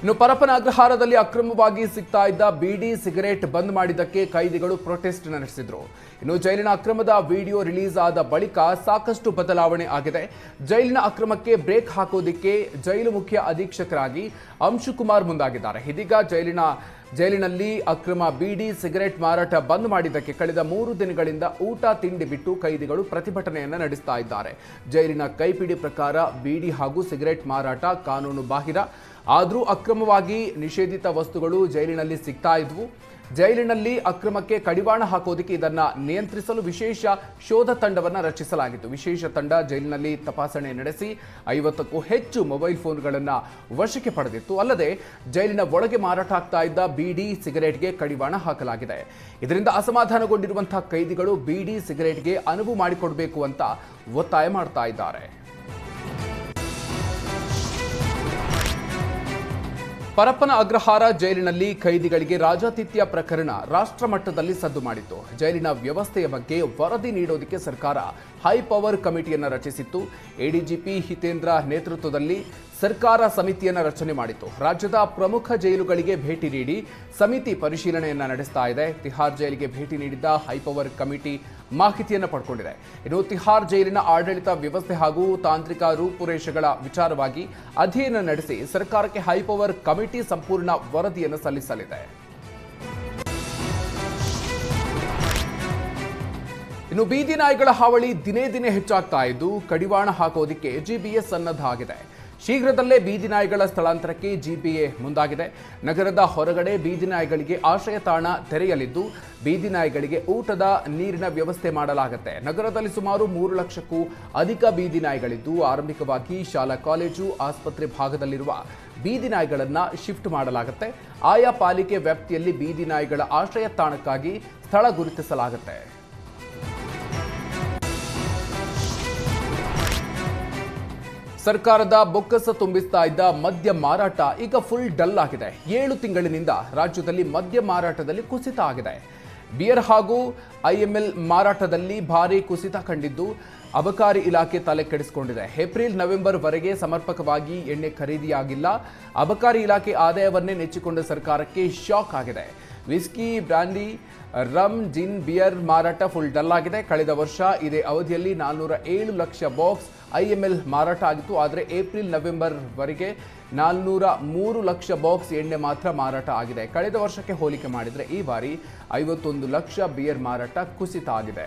ಇನ್ನು ಪರಪನ ಅಗ್ರಹಾರದಲ್ಲಿ ಅಕ್ರಮವಾಗಿ ಸಿಗ್ತಾ ಇದ್ದ ಬಿಡಿ ಸಿಗರೇಟ್ ಬಂದ್ ಮಾಡಿದ್ದಕ್ಕೆ ಕೈದಿಗಳು ಪ್ರೊಟೆಸ್ಟ್ ನಡೆಸಿದ್ರು. ಇನ್ನು ಜೈಲಿನ ಅಕ್ರಮದ ವಿಡಿಯೋ ರಿಲೀಸ್ ಆದ ಬಳಿಕ ಸಾಕಷ್ಟು ಬದಲಾವಣೆ ಆಗಿದೆ. ಜೈಲಿನ ಅಕ್ರಮಕ್ಕೆ ಬ್ರೇಕ್ ಹಾಕೋದಿಕ್ಕೆ ಜೈಲು ಮುಖ್ಯ ಅಧೀಕ್ಷಕರಾಗಿ ಅಂಶುಕುಮಾರ್ ಮುಂದಾಗಿದ್ದಾರೆ. ಇದೀಗ ಜೈಲಿನ, ಜೈಲಿನಲ್ಲಿ ಅಕ್ರಮ ಬೀಡಿ ಸಿಗರೇಟ್ ಮಾರಾಟ ಬಂದ್ ಮಾಡಿದ್ದಕ್ಕೆ ಕಳೆದ ಮೂರು ದಿನಗಳಿಂದ ಊಟ ತಿಂಡಿ ಬಿಟ್ಟು ಕೈದಿಗಳು ಪ್ರತಿಭಟನೆಯನ್ನು ನಡೆಸ್ತಾ ಇದ್ದಾರೆ. ಜೈಲಿನ ಕೈಪಿಡಿ ಪ್ರಕಾರ ಬೀಡಿ ಹಾಗೂ ಸಿಗರೇಟ್ ಮಾರಾಟ ಕಾನೂನು ಬಾಹಿರ. ಆದರೂ ಅಕ್ರಮವಾಗಿ ನಿಷೇಧಿತ ವಸ್ತುಗಳು ಜೈಲಿನಲ್ಲಿ ಸಿಗ್ತಾ ಇದ್ವು. ಜೈಲಿನಲ್ಲಿ ಅಕ್ರಮಕ್ಕೆ ಕಡಿವಾಣ ಹಾಕೋದಕ್ಕೆ ಇದನ್ನು ನಿಯಂತ್ರಿಸಲು ವಿಶೇಷ ಶೋಧ ತಂಡವನ್ನು ರಚಿಸಲಾಗಿತ್ತು. ವಿಶೇಷ ತಂಡ ಜೈಲಿನಲ್ಲಿ ತಪಾಸಣೆ ನಡೆಸಿ ಐವತ್ತಕ್ಕೂ ಹೆಚ್ಚು ಮೊಬೈಲ್ ಫೋನ್ಗಳನ್ನು ವಶಕ್ಕೆ ಪಡೆದಿತ್ತು. ಅಲ್ಲದೆ ಜೈಲಿನ ಒಳಗೆ ಮಾರಾಟ ಆಗ್ತಾ ಇದ್ದ ಬಿಡಿ ಸಿಗರೇಟ್ಗೆ ಕಡಿವಾಣ ಹಾಕಲಾಗಿದೆ. ಇದರಿಂದ ಅಸಮಾಧಾನಗೊಂಡಿರುವಂತಹ ಕೈದಿಗಳು ಬಿಡಿ ಸಿಗರೇಟ್ಗೆ ಅನುವು ಮಾಡಿಕೊಡಬೇಕು ಅಂತ ಒತ್ತಾಯ ಮಾಡ್ತಾ ಇದ್ದಾರೆ. ಪರಪ್ಪನ ಅಗ್ರಹಾರ ಜೈಲಿನಲ್ಲಿ ಕೈದಿಗಳಿಗೆ ರಾಜಾತಿಥ್ಯ ಪ್ರಕರಣ ರಾಷ್ಟ್ರ ಮಟ್ಟದಲ್ಲಿ ಸದ್ದು ಮಾಡಿತ್ತು. ಜೈಲಿನ ವ್ಯವಸ್ಥೆಯ ಬಗ್ಗೆ ವರದಿ ನೀಡೋದಕ್ಕೆ ಸರ್ಕಾರ ಹೈ ಪವರ್ ಕಮಿಟಿಯನ್ನು ರಚಿಸಿತ್ತು. ಎಡಿಜಿಪಿ ಹಿತೇಂದ್ರ ನೇತೃತ್ವದಲ್ಲಿ ಸರ್ಕಾರ ಸಮಿತಿಯನ್ನು ರಚನೆ ಮಾಡಿತ್ತು. ರಾಜ್ಯದ ಪ್ರಮುಖ ಜೈಲುಗಳಿಗೆ ಭೇಟಿ ನೀಡಿ ಸಮಿತಿ ಪರಿಶೀಲನೆಯನ್ನು ನಡೆಸ್ತಾ ಇದೆ. ತಿಹಾರ್ ಜೈಲಿಗೆ ಭೇಟಿ ನೀಡಿದ್ದ ಹೈಪವರ್ ಕಮಿಟಿ ಮಾಹಿತಿಯನ್ನು ಪಡ್ಕೊಂಡಿದೆ. ಇನ್ನು ತಿಹಾರ್ ಜೈಲಿನ ಆಡಳಿತ ವ್ಯವಸ್ಥೆ ಹಾಗೂ ತಾಂತ್ರಿಕ ರೂಪುರೇಷೆಗಳ ವಿಚಾರವಾಗಿ ಅಧ್ಯಯನ ನಡೆಸಿ ಸರ್ಕಾರಕ್ಕೆ ಹೈಪವರ್ ಕಮಿಟಿ ಸಂಪೂರ್ಣ ವರದಿಯನ್ನು ಸಲ್ಲಿಸಲಿದೆ. ಇನ್ನು ಬೀದಿ ನಾಯಿಗಳ ಹಾವಳಿ ದಿನೇ ದಿನೇ ಹೆಚ್ಚಾಗ್ತಾ ಇದ್ದು, ಕಡಿವಾಣ ಹಾಕೋದಿಕ್ಕೆ ಜಿಬಿಎಸ್ ಸನ್ನದ್ಧಾಗಿದೆ ಶೀಘ್ರದಲ್ಲೇ ಬೀದಿ ನಾಯಿಗಳ ಸ್ಥಳಾಂತರಕ್ಕೆ ಜಿಪಿಎ ಮುಂದಾಗಿದೆ. ನಗರದ ಹೊರಗಡೆ ಬೀದಿ ನಾಯಿಗಳಿಗೆ ಆಶ್ರಯ ತಾಣ ತೆರೆಯಲಿದ್ದು, ಬೀದಿ ನಾಯಿಗಳಿಗೆ ಊಟದ ನೀರಿನ ವ್ಯವಸ್ಥೆ ಮಾಡಲಾಗುತ್ತೆ. ನಗರದಲ್ಲಿ ಸುಮಾರು ಮೂರು ಲಕ್ಷಕ್ಕೂ ಅಧಿಕ ಬೀದಿ ನಾಯಿಗಳಿದ್ದು, ಆರಂಭಿಕವಾಗಿ ಶಾಲಾ ಕಾಲೇಜು, ಆಸ್ಪತ್ರೆ ಭಾಗದಲ್ಲಿರುವ ಬೀದಿ ನಾಯಿಗಳನ್ನು ಶಿಫ್ಟ್ ಮಾಡಲಾಗುತ್ತೆ. ಆಯಾ ಪಾಲಿಕೆ ವ್ಯಾಪ್ತಿಯಲ್ಲಿ ಬೀದಿ ನಾಯಿಗಳ ಆಶ್ರಯ ತಾಣಕ್ಕಾಗಿ ಸ್ಥಳ ಗುರುತಿಸಲಾಗುತ್ತೆ. ಸರ್ಕಾರದ ಬೊಕ್ಕಸ ತುಂಬಿಸ್ತಾ ಇದ್ದ ಮದ್ಯ ಮಾರಾಟ ಈಗ ಫುಲ್ ಡಲ್ ಆಗಿದೆ. ಏಳು ತಿಂಗಳಿನಿಂದ ರಾಜ್ಯದಲ್ಲಿ ಮದ್ಯ ಮಾರಾಟದಲ್ಲಿ ಕುಸಿತ ಆಗಿದೆ. ಬಿಯರ್ ಹಾಗೂ ಐಎಂಎಲ್ ಮಾರಾಟದಲ್ಲಿ ಭಾರಿ ಕುಸಿತ ಕಂಡಿದ್ದು ಅಬಕಾರಿ ಇಲಾಖೆ ತಲೆ ಕೆಡಿಸಿಕೊಂಡಿದೆ. ಏಪ್ರಿಲ್, ನವೆಂಬರ್ ವರೆಗೆ ಸಮರ್ಪಕವಾಗಿ ಎಣ್ಣೆ ಖರೀದಿಯಾಗಿಲ್ಲ. ಅಬಕಾರಿ ಇಲಾಖೆ ಆದಾಯವನ್ನೇ ನೆಚ್ಚಿಕೊಂಡ ಸರ್ಕಾರಕ್ಕೆ ಶಾಕ್ ಆಗಿದೆ. Whisky brandy rum gin beer ಮಾರಾಟ ಫುಲ್ ಡಲ್ ಆಗಿದೆ. ಕಳೆದ ವರ್ಷ ಇದೇ ಅವಧಿಯಲ್ಲಿ ನಾನ್ನೂರ ಏಳು ಲಕ್ಷ ಬಾಕ್ಸ್ ಐಎಂಎಲ್ ಮಾರಾಟ ಆಗಿತ್ತು. ಆದರೆ ಏಪ್ರಿಲ್ ನವೆಂಬರ್ವರೆಗೆ ನಾಲ್ನೂರ ಮೂರು ಲಕ್ಷ ಬಾಕ್ಸ್ ಎಣ್ಣೆ ಮಾತ್ರ ಮಾರಾಟ ಆಗಿದೆ. ಕಳೆದ ವರ್ಷಕ್ಕೆ ಹೋಲಿಕೆ ಮಾಡಿದರೆ ಈ ಬಾರಿ ಐವತ್ತೊಂದು ಲಕ್ಷ ಬಿಯರ್ ಮಾರಾಟ ಕುಸಿತ ಆಗಿದೆ.